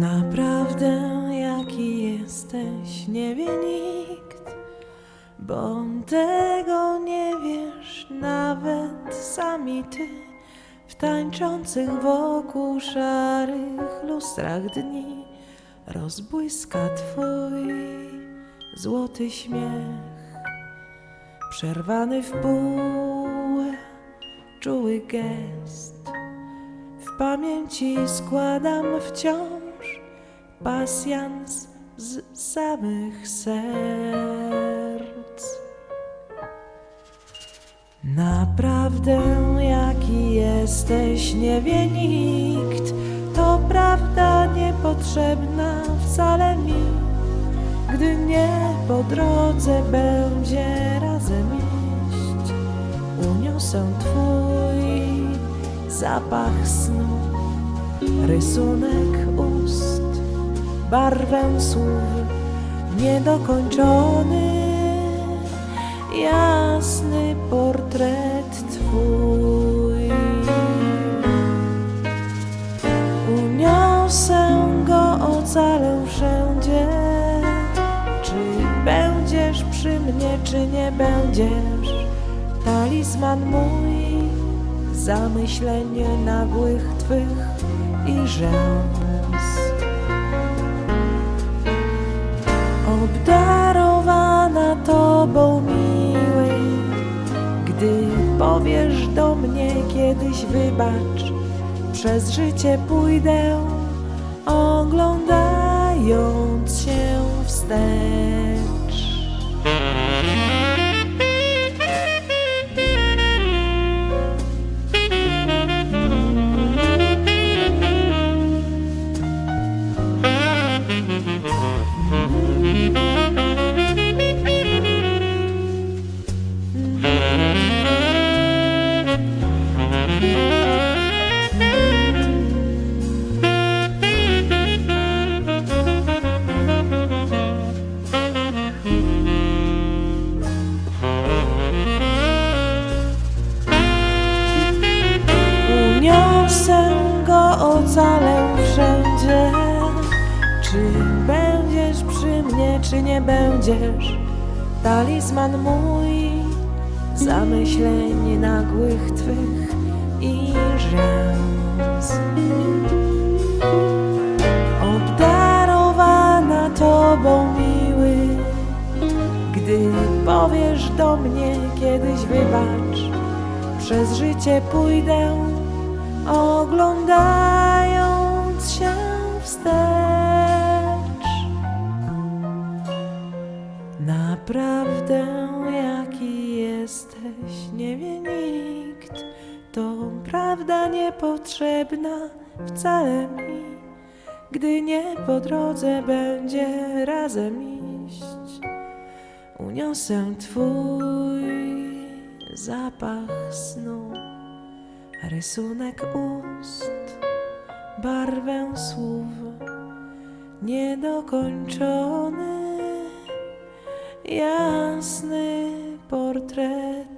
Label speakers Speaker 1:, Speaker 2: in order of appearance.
Speaker 1: Naprawdę jaki jesteś, nie wie nikt, bo tego nie nawet sami ty w tańczących wokół szarych lustrach dni rozbłyska twój złoty śmiech, przerwany w pół, czuły gest. W pamięci składam wciąż pasjans z samych serc. Naprawdę jaki jesteś nie wie nikt, to prawda niepotrzebna wcale mi, gdy nie po drodze będzie razem iść. Uniosę twój zapach snu, rysunek ust, barwę słów, niedokończony, czy nie będziesz, talizman mój zamyślenie nagłych twych i rzęs. Obdarowana tobą miły, gdy powiesz do mnie kiedyś wybacz, przez życie pójdę, oglądając się wstecz. Uniosę go, ocalę wszędzie. Czy czy nie będziesz? Talizman mój, zamyśleń nagłych twych i rzęs. Obdarowana tobą miły, gdy powiesz do mnie kiedyś wybacz, przez życie pójdę, oglądając Naprawdę jaki jesteś, nie wie nikt, to prawda niepotrzebna wcale mi, gdy nie po drodze będzie razem iść. Uniosę twój zapach snu, rysunek ust, barwę słów, niedokończony, jasny portret.